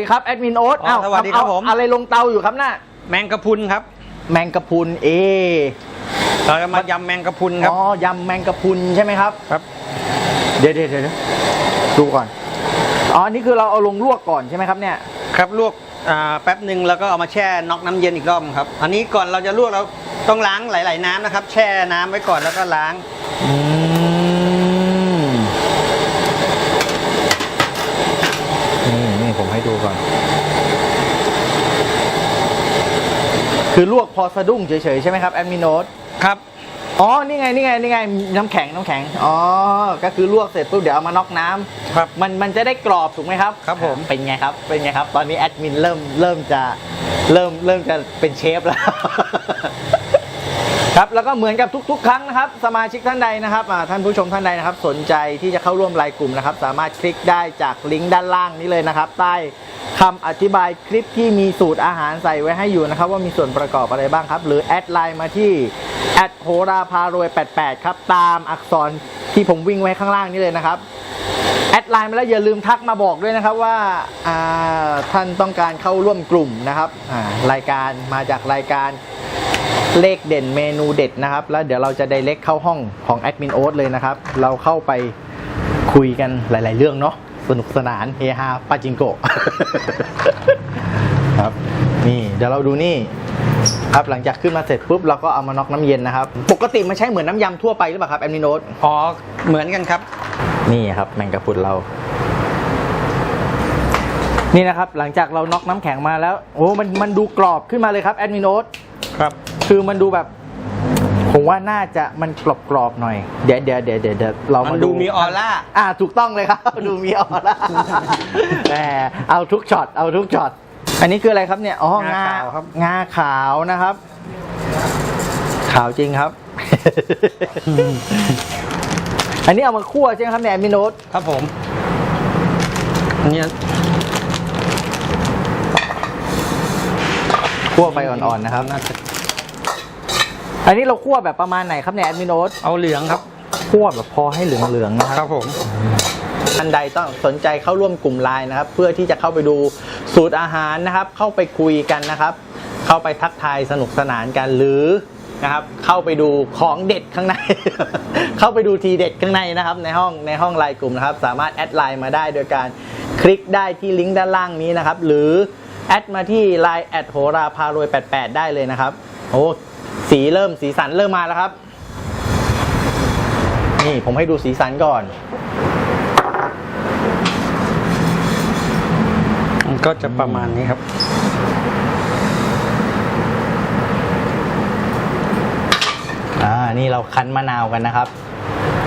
ดีครับแอดมินโอ๊ตอ๋อสวัสดีครับเอาผม อะไรลงเตาอยู่ครับน่ะแมงกะพรุนครับ แมงกะพรุนเอเราจะมายำแมงกะพรุนครับ อ๋อยำแมงกะพรุนใช่ไหมครับ ครับ เดี๋ยวเดี๋ยวเดี๋ยวดูก่อน อ๋อนี่คือเราเอาลงลวกก่อนใช่ไหมครับเนี่ย ครับลวกอ่าแป๊บหนึ่งแล้วก็เอามาแช่น็อกน้ำเย็นอีกรอบครับ อันนี้ก่อนเราจะลวกเราต้องล้างหลาย ๆ น้ำนะครับ แช่น้ำไว้ก่อนแล้วก็ล้าง อืมนี่นี่ผมให้ดูก่อน คือลวกพอสะดุ้งเฉยๆใช่ไหมครับแอดมินโนตครับอ๋อ นี่ไง นี่ไง นี่ไง น้ำแข็ง น้ำแข็ง อ๋อ ก็คือลวกเสร็จปุ๊บเดี๋ยวเอามาน็อกน้ำครับ มัน มันจะได้กรอบถูกไหมครับ ครับผม เป็นไงครับ เป็นไงครับ ตอนนี้แอดมินเริ่ม เริ่มจะ เริ่ม เริ่มจะเป็นเชฟแล้ว ครับแล้วก็เหมือนกับทุก ๆ ครั้งนะครับ สมาชิกท่านใดนะครับท่านผู้ชมท่านใดนะครับ สนใจที่จะเข้าร่วมรายกลุ่มนะครับ สามารถคลิกได้จากลิงก์ด้านล่างนี้เลยนะครับ ใต้คำอธิบายคลิปที่มีสูตรอาหารใส่ไว้ให้อยู่นะครับ ว่ามีส่วนประกอบอะไรบ้างครับ หรือแอดไลน์มาที่แอดโหราพารวย 88 ครับ ตามอักษรที่ผมวิ่งไว้ข้างล่างนี้เลยนะครับแอดไลน์มาแล้วอย่าลืมทักมาบอกด้วยนะครับว่าาท่านต้องการเข้าร่วมกลุ่มนะครับารายการมาจากรายการ เลขเด่นเมนูเด็ดนะครับ แล้วเดี๋ยวเราจะไดเ c กเข้าห้องของแอดมินโอ๊ตเลยนะครับ เราเข้าไปคุยกันหลาย ๆ เรื่องเนาะสนุกสนานเฮฮาปาจิงโกะครับนี่เดี๋ยวเราดูนี่ครับหลังจากขึ้นมาเสร็จปุ๊บเราก็เอามาน็อกน้ำเย็นนะครับ ปกติมันใช้เหมือนน้ำยำทั่วไปหรือเปล่าครับแอดมินโอ๊ตอ๋อเหมือนกันครับ นี่ครับแมงกะพรุนเรา นี่นะครับหลังจากเราน็อกน้ำแข็งมาแล้วโอ้มันมันดูกรอบขึ้นมาเลยครับแอดมินโนตครับ คือมันดูแบบ ผมว่าน่าจะมันกรอบกรอบๆหน่อย เดี๋ยวเดี๋ยวเดี๋ยวเดี๋ยวเดี๋ยวเรามัมานดูมีออร่า อ่าถูกต้องเลยครับ ดูมีออร่าแหมเอาทุกช็อตเอาทุกช็อตอันนี้คืออะไรครับเนี่ยอ๋องางาขาวครับ งาขาวนะครับ ขาวจริงครับ อันนี้เอามาคั่วใช่ไหมครับเนี่ยแอดมินโนต ครับผมอันนี้คั่วไปอ่อนๆนะครับ น่าจะ อันนี้เราคั่วแบบประมาณไหนครับเนี่ยแอดมินโนตเอาเหลืองครับคั่วแบบพอให้เหลืองๆนะคครับรับผม ท่านใดต้องสนใจเข้าร่วมกลุ่มไลน์นะครับ เพื่อที่จะเข้าไปดูสูตรอาหารนะครับ เข้าไปคุยกันนะครับ เข้าไปทักทายสนุกสนานกันหรือนะครับ เข้าไปดูของเด็ดข้างใน เข้าไปดูทีเด็ดข้างในนะครับ ในห้องในห้องไลน์กลุ่มนะครับ สามารถแอดไลน์มาได้โดยการคลิกได้ที่ลิงก์ด้านล่างนี้นะครับ หรือแอดมาที่ Line แอดโหราพารวย88ได้เลยนะครับโอ้ สีเริ่มสีสันเริ่มมาแล้วครับ นี่ผมให้ดูสีสันก่อน มันก็จะประมาณนี้ครับ อ่า นี่เราคั้นมะนาวกันนะครับ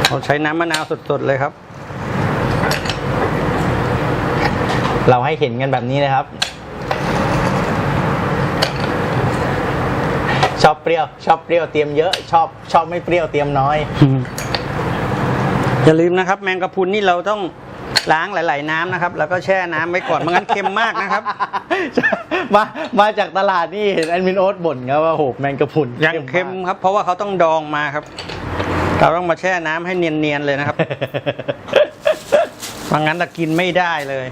เราใช้น้ำมะนาวสดๆเลยครับ เราให้เห็นกันแบบนี้นะครับ ชอบ เปรี้ยว ชอบเปรี้ยวเตรียมเยอะชอบชอบไม่เปรี้ยวเตรียมน้อย อย่าลืมนะครับ แมงกะพรุนนี่เราต้องล้างหลาย ๆ น้ำนะครับ แล้วก็แช่น้ำไว้ก่อนไม่งั้นเค็มมากนะครับ มามาจากตลาดนี่เห็นแอดมินโอ๊ตบ่นครับว่าโหแมงกะพรุนยังเค็มครับ เพราะว่าเขาต้องดองมาครับ เราต้องมาแช่น้ำให้เนียน ๆ เลยนะครับไม่งั้นเรากินไม่ได้เลย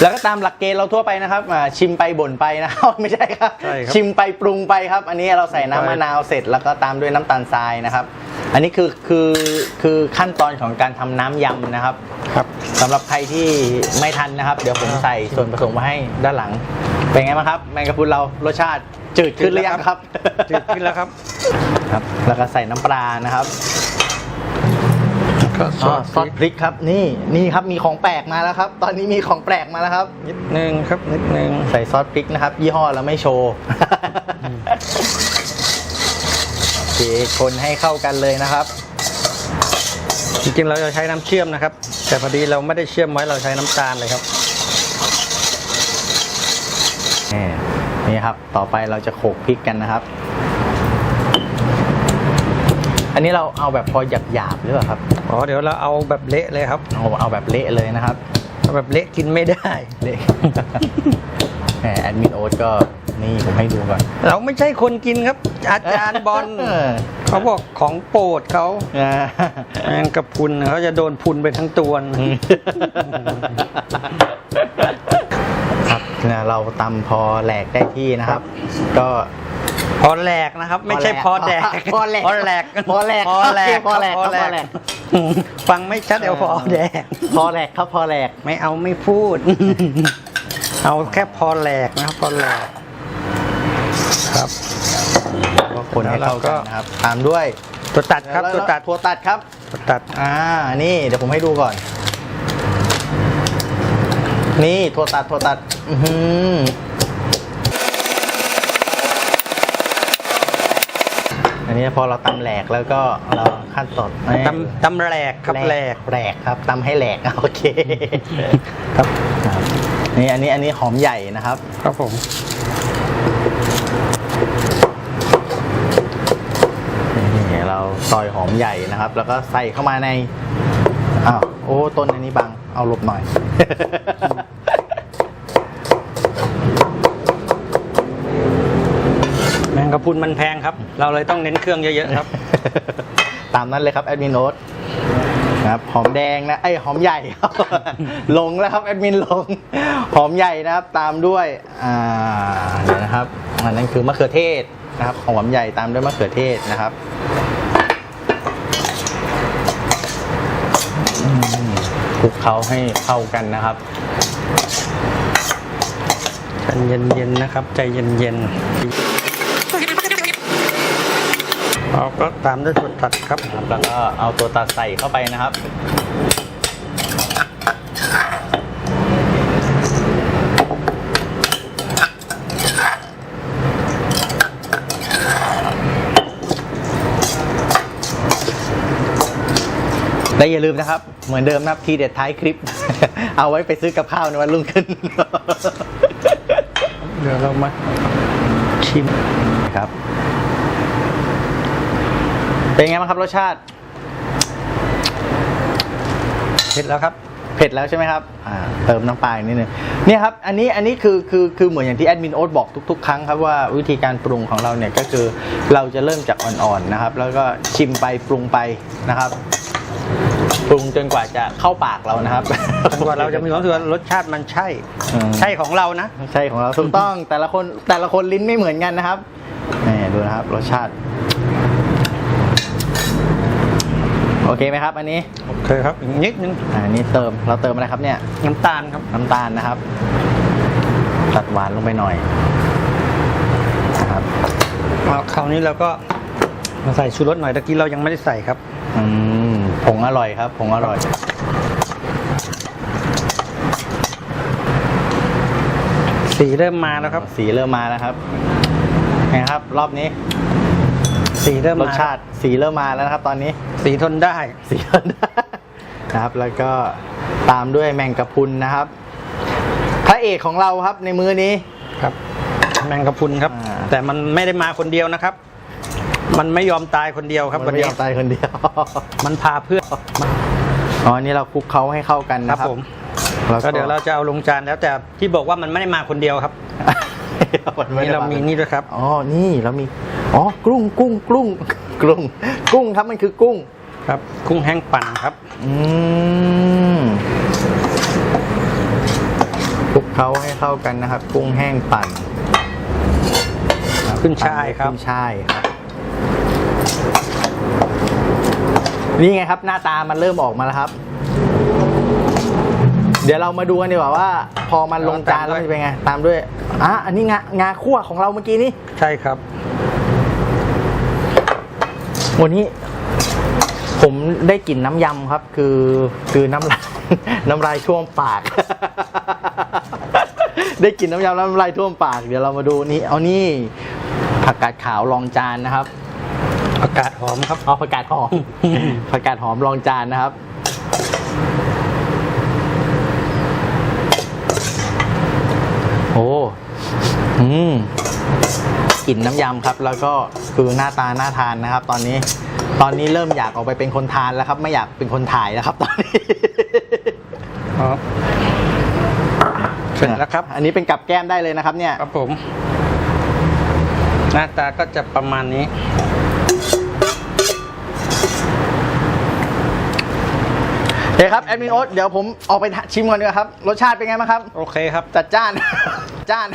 แล้วก็ตามหลักเกณฑ์เราทั่วไปนะครับอ่าชิมไปบ่นไปนะครับไม่ใช่ครับใช่ครับ ชิมไปปรุงไปครับ อันนี้เราใส่น้ำมะนาวเสร็จแล้วก็ตามด้วยน้ำตาลทรายนะครับ อันนี้คือคือคือขั้นตอนของการทำน้ำยำนะครับครับสำหรับใครที่ไม่ทันนะครับ เดี๋ยวผมใส่ส่วนผสมมาให้ด้านหลัง เป็นไงบ้างครับ แมงกะพรุนเรารสชาติจืดขึ้นหรือยังครับจืดขึ้นแล้วครับครับ แล้วก็ใส่น้ำปลานะครับ ก็ซอ๋ออสซอสพริกครับ นี่นี่ครับมีของแปลกมาแล้วครับ ตอนนี้มีของแปลกมาแล้วครับ นิดนึงครับนิดนึงใส่ซอสพริกนะครับ ยี่ห้อเราไม่โชว์โอเคคนให้เข้ากันเลยนะครับ จริงๆเราจะใช้น้ำเชื่อมนะครับ แต่พอดีเราไม่ได้เชื่อมไว้เราใช้น้ำตาลเลยครับนี่นี่ครับต่อไปเราจะโขลกพริกกันนะครับ อันนี้เราเอาแบบพอหยาบๆหรือเปล่าครับอ๋อเดี๋ยวเราเอาแบบเละเลยครับเอาเอาแบบเละเลยนะครับเอาแบบเละกินไม่ได้เละแหมแอดมินโอ๊ตก็นี่ผมให้ดูก่อนเราไม่ใช่คนกินครับ อาจารย์บอลเออเขาบอกของโปรดเขาอ่าแมงกะพรุนเขาจะโดนพุนไปทั้งตัวนะอเนี่ยเราตำพอแหลกได้ที่นะครับ ก็ พอแหลกนะครับ ไม่ใช่พอแดกพอแหลกพอแหลกพอแหลกพอแหลกพอแหลกพอแหลพอแหลกกฟังไม่ชัดเดี๋ยวพอแดกพอแหลกครับพอแหลกไม่เอาไม่พูด เอาแค่พอแหลกนะครับ พอแหลกครับก็คนให้เข้ากันนะครับตามด้วยตัวตัดครับตัวตัดถั่วตัดครับตัวตัดอ่านี่เดี๋ยวผมให้ดูก่อน นี่ถั่วตัดถั่วตัด อือหืออั นนี้พอเราตำแหลกแล้วก็เราขั้นตอนตำตำแหลกครับแหลกแหลกครับตำให้แหลกโอเคครับครับนี่อันนี้อันนี้หอมใหญ่นะครับ ครับผมนี่เราซอยหอมใหญ่นะครับ แล้วก็ใส่เข้ามาในอ้าวโอ้ต้นอันนี้บังเอาหลบหน่อย แมงกะพรุนมันแพงครับ เราเลยต้องเน้นเครื่องเยอะๆครับ ตามนั้นเลยครับแอดมินโน้ตนะครับหอมแดงนะไอยหอมใหญ่ครับลงแล้วครับแอดมินลงหอมใหญ่นะครับตามด้วยอ่าเดี๋ยวนะครับอันนั้นคือมะเขือเทศนะครับหอมใหญ่ตามด้วยมะเขือเทศนะครับอืมคลุกเขาให้เข้ากันนะครับใจเย็นๆนะครับ ใจเย็นๆ เราก็ตามด้วยตัวตัดครับ ครับแล้วก็เอาตัวตัดใส่เข้าไปนะครับ และอย่าลืมนะครับ เหมือนเดิมนะครับทีเด็ดท้ายคลิป เอาไว้ไปซื้อกับข้าวในวันรุ่งขึ้น เดี๋ยวเรามาชิมครับ เป็นไงบ้างครับรสชาติ เสร็จแล้วครับ เผ็ดแล้วใช่ไหมครับอ่าเติมน้ำปลาอีกนิดนึงเนี่ยครับอันนี้อันนี้คือคือคือเหมือนอย่างที่แอดมินโอ๊ตบอกทุกๆ ครั้งครับว่าวิธีการปรุงของเราเนี่ยก็คือเราจะเริ่มจากอ่อนๆนะครับ แล้วก็ชิมไปปรุงไปนะครับปรุงจนกว่าจะเข้าปากเรานะครับ จนกว่าเราจะมีความรู้สึกว่ารสชาติมันใช่ อืม ใช่ของเรานะ ใช่ของเราถูกต้องแต่ละคนแต่ละคนลิ้นไม่เหมือนกันนะครับนี่ดูนะครับ รสชาติ โอเคไหมครับ อันนี้ โอเคครับอีกนิดนึงอ่าอันนี้เติมเราเติมอะไรครับเนี่ย น้ำตาลครับ น้ำตาลนะครับ ตัดหวานลงไปหน่อยนะครับแล้วคราวนี้เราก็มาใส่ชูรสหน่อยตะกี้เรายังไม่ได้ใส่ครับ อืมผงอร่อยครับผงอร่อย สีเริ่มมาแล้วครับ สีเริ่มมาแล้วครับไงครับ รอบนี้ สีเริ่มรมาสชาติสีเริ่มมาแล้วนะครับ ตอนนี้สีทนได้สีเริ่มได้นะครับ แล้วก็ตามด้วยแมงกะพรุนนะครับ พระเอกของเราครับในมือนี้ครับ แมงกะพรุนครับอ่าแต่มันไม่ได้มาคนเดียวนะครับ มันไม่ยอมตายคนเดียวครับมัวันไม่นี้ยอมตายคนเดียว มันพาเพื่อนอ๋ออันนี่เราคลุกเขาให้เข้ากันครันะบครับผมก็เดี๋ยวเราจะเอาลงจานแล้วแต่ที่บอกว่ามันไม่ได้มาคนเดียวครับนี่นี่เรามีนี่ด้วยครับ อ๋อ นี่เรามี อ๋อ กุ้ง กุ้ง กุ้ง กุ้ง กุ้งครับ มันคือกุ้ง ครับ กุ้งแห้งปั่นครับ อืมคลุกเขาให้เข้ากันนะครับ กุ้งแห้งปั่นขึ้นช่ายครับ ขึ้นช่ายครับ นี่ไงครับ หน้าตามันเริ่มออกมาแล้วครับ เดี๋ยวเรามาดูกันดีกว่าว่า พอมันลงจานแล้วมันจะเป็นไง ตามด้วยอะอันนี้งางาคั่วของเราเมื่อกี้นี้ ใช่ครับ วันนี้ผมได้กลิ่นน้ำยำครับ คือคือน้ำลายน้ำลายท่วมปาก ได้กลิ่นน้ำยำแล้วน้ำลายท่วมปาก เดี๋ยวเรามาดูนี่เอานี่ผักกาดขาวรองจานนะครับอากาศหอมครับเอาผักกาดหอมผักกาดหอมรองจานนะครับโอ้อืมก ลิ่นน้ำยำครับ แล้วก็คือหน้าตาน่าทานนะครับ ตอนนี้ ตอนนี้เริ่มอยากออกไปเป็นคนทานแล้วครับ ไม่อยากเป็นคนถ่ายแล้วครับ ตอนนี้ครับเสร็จแล้วครับ อันนี้เป็นกับแก้มได้เลยนะครับ เนี่ย ครับผม หน้าตาก็จะประมาณนี้เฮ้ยครับแอดมินโอ๊ตเดี๋ยวผมออกไปชิมก่อนดีกว่าครับ รสชาติเป็นไงบ้างครับ โอเคครับ จัดจ้าน จ้าน